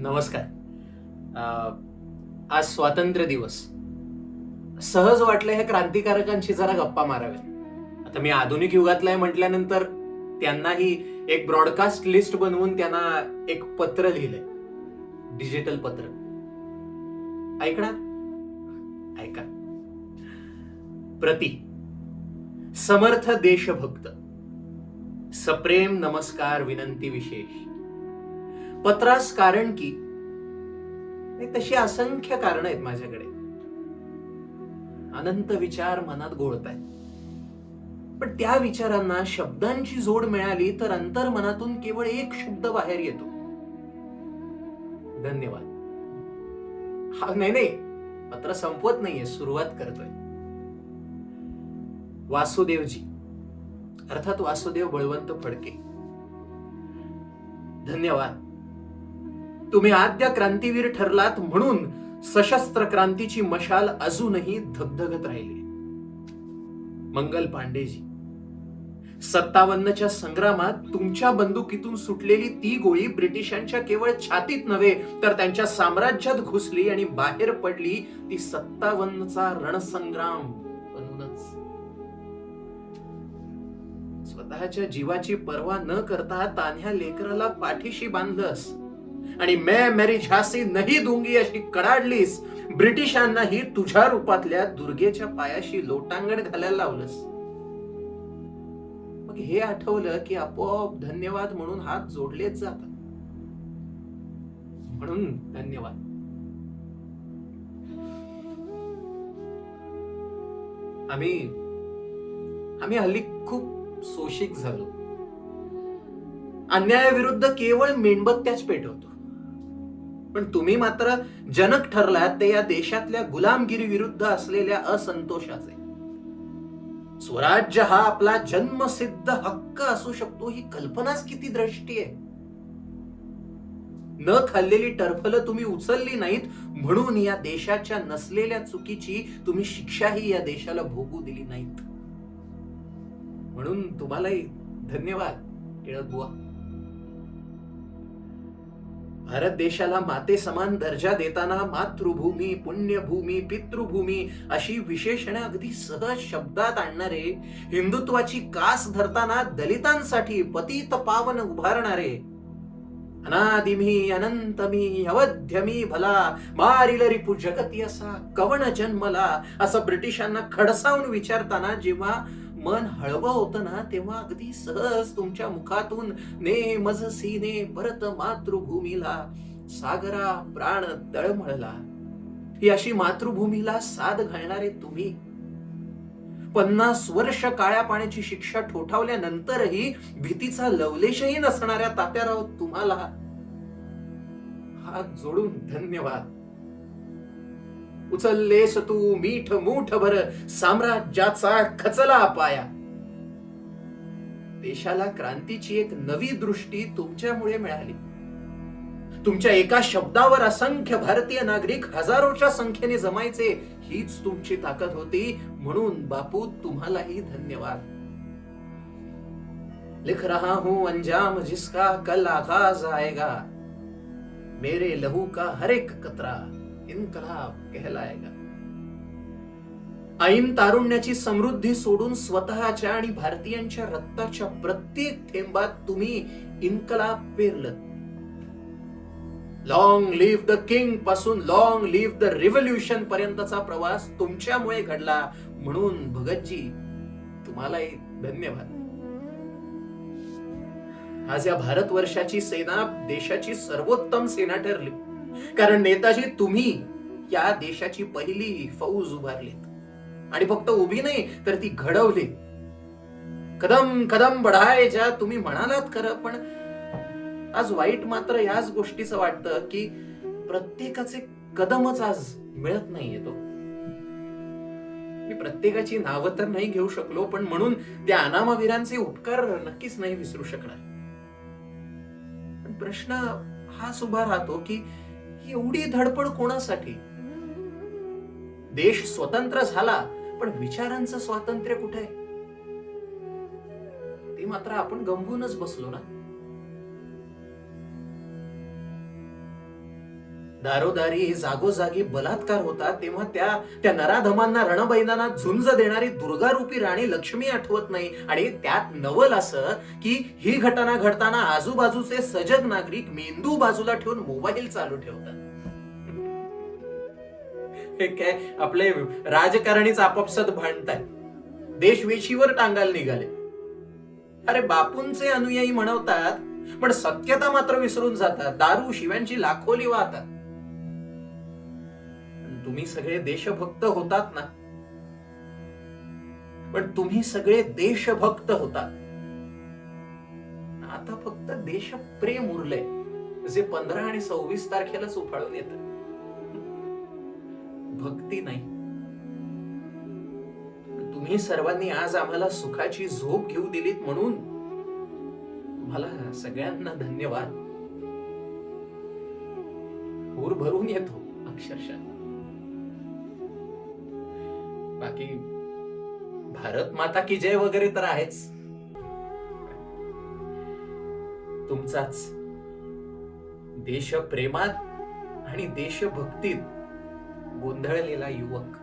नमस्कार. आज स्वातंत्र्य दिवस. सहज वाटलं ह्या क्रांतिकारकांशी जरा गप्पा माराव्या आता मी आधुनिक युगातला आहे म्हटल्यानंतर त्यांनाही एक ब्रॉडकास्ट लिस्ट बनवून त्यांना एक पत्र लिहिलंय. डिजिटल पत्र. ऐकणार? ऐका. प्रति. समर्थ देशभक्त. सप्रेम नमस्कार विनंती विशेष. पत्रास कारण की? तशी असंख्य कारण आहेत माझ्याकडे. अनंत विचार मनात घोळत आहेत पण त्या विचारांना शब्दांची जोड मिळाली तर अंतर मनातून केवळ एक शब्द बाहेर येतो. धन्यवाद. हा नाही नाही. पत्र संपवत नाहीये सुरुवात करतोय. वासुदेवजी. अर्थात वासुदेव बळवंत फडके. धन्यवाद. तुम्ही आद्य क्रांतीवीर ठरलात म्हणून सशस्त्र क्रांतीची मशाल अजूनही धगधगत राहिली. मंगल पांडेजी सत्तावन्नच्या संग्रामात तुमच्या बंदुकीतून सुटलेली ती गोळी ब्रिटिशांच्या केवळ छातीत नव्हे तर त्यांच्या साम्राज्यात घुसली आणि बाहेर पडली ती सत्तावन्नचा रणसंग्राम बनूनच. स्वतःच्या जीवाची पर्वा न करता तान्ह्या लेकराला पाठीशी बांधलंस. आणि मैं मेरी झासी नाही दुंगी अशी कडाडलीस ब्रिटिशांनाही तुझ्या रूपातल्या दुर्गेच्या पायाशी लोटांगण घालायला लावलंस. मग हे आठवलं की आपोआप धन्यवाद म्हणून हात जोडलेच जातात. म्हणून धन्यवाद. आम्ही आम्ही हल्ली खूप सोशिक झालो. अन्यायाविरुद्ध केवळ मेणबत्त्याच पेटवतो. पण तुम्ही मात्र जनक ठरलात ते या देशातल्या गुलामगिरी विरुद्ध असलेल्या असंतोषाचे. स्वराज्य हा आपला जन्मसिद्ध हक्क असू शकतो ही कल्पनाच किती दृष्टी आहे. न खाल्लेली टरफलं तुम्ही उचलली नाहीत म्हणून या देशाच्या नसलेल्या चुकीची तुम्ही शिक्षाही या देशाला भोगू दिली नाहीत. म्हणून तुम्हालाही धन्यवाद टिळक बुवा. भारत देशाला माते समान दर्जा देताना मातृभूमी पुण्यभूमी पितृभूमी अशी विशेषणे अगदी सहज शब्दात आणणारे हिंदुत्वाची कास धरताना दलितांसाठी पतित पावन उभारणारे. अनादिमी अनंतमी अवध्यमी भला मारिल रिपू जगती असा कवण जन्मला असं ब्रिटिशांना खडसावून विचारताना जेव्हा मन हळवं होतं ना तेव्हा अगदी सहज तुमच्या मुखातून ने मज सीने परत मातृभूमीला सागरा प्राण तळमळला ही अशी मातृभूमीला साथ घालणारे तुम्ही. पन्नास वर्ष काळ्या पाण्याची शिक्षा ठोठावल्यानंतरही भीतीचा लवलेशही नसणाऱ्या तात्याराव तुम्हाला हात जोडून धन्यवाद. उचललेस तू मीठ मूठ भर साम्राज्याचा खचला पाया. देशाला क्रांतीची एक नवी दृष्टी तुमच्यामुळे मिळाली. तुमच्या एका शब्दावर असंख्य भारतीय नागरिक हजारोच्या संख्येने जमायचे हीच तुमची ताकद होती म्हणून बापू तुम्हालाही धन्यवाद. लिख रहा हूं अंजाम जिसका कल आगाज आएगा मेरे लहू का हर एक कतरा. इन्कलाब कहलाएगा। ऐन तारुण्याची समृद्धी सोडून स्वतःच्या आणि भारतीयांच्या रक्ताच्या प्रत्येक थेंबात तुम्ही इन्कलाब पेरलं. लॉंग लिव्ह द किंगपासून लॉंग लिव्ह द रिव्होल्युशन पर्यंतचा प्रवास तुमच्यामुळे घडला. म्हणून भगतजी तुम्हालाही धन्यवाद. आज या भारत वर्षाची सेना देशाची सर्वोत्तम सेना ठरली. कारण नेताजी तुम्ही या देशाची पहिली फौज उभारलीत. आणि फक्त उभी नाही तर ती घडवली कदम कदम बढायच्या तुम्ही म्हणालात खरं पण आज वाईट मात्र याच गोष्टीचं वाटतं की प्रत्येकाचे कदमच आज मिळत नाहीये तो हो. मी प्रत्येकाची नावं तर नाही घेऊ शकलो पण म्हणून त्या अनामावीरांचे उपकार नक्कीच नाही विसरू शकणार. प्रश्न हाच उभा राहतो की एवढी धडपड कोणासाठी? देश स्वतंत्र झाला पण विचारांचं स्वातंत्र्य कुठे? ते मात्र आपण गमवूनच बसलो ना? दारोदारी जागोजागी बलात्कार होतात तेव्हा त्या त्या नराधमांना रणबैदानात झुंज देणारी दुर्गारूपी राणी लक्ष्मी आठवत नाही. आणि त्यात नवल असं की ही घटना घडताना आजूबाजूचे सजग नागरिक मेंदू बाजूला ठेवून मोबाईल चालू ठेवतात. हे काय आपले राजकारणीच आपापसात भांडताय देशवेशीवर टांगायला निघाले. अरे बापूंचे अनुयायी म्हणवतात पण सत्यता मात्र विसरून जातात. दारू शिव्यांची लाखोली वाहतात. तुम्ही सगळे देशभक्त होतात ना? पण तुम्ही सगळे देशभक्त होतात. आता फक्त देशप्रेम उरले जे पंधरा आणि सव्वीस तारखेलाच उफाळून येत. भक्ती नाही. तुम्ही सर्वांनी आज आम्हाला सुखाची झोप घेऊ दिलीत म्हणून तुम्हाला सगळ्यांना धन्यवाद. भरून येतो अक्षरशः. बाकी भारत माता की जय वगैरे तर आहेच. तुमचाच देशप्रेमात आणि देशभक्तीत गोंधळलेला युवक.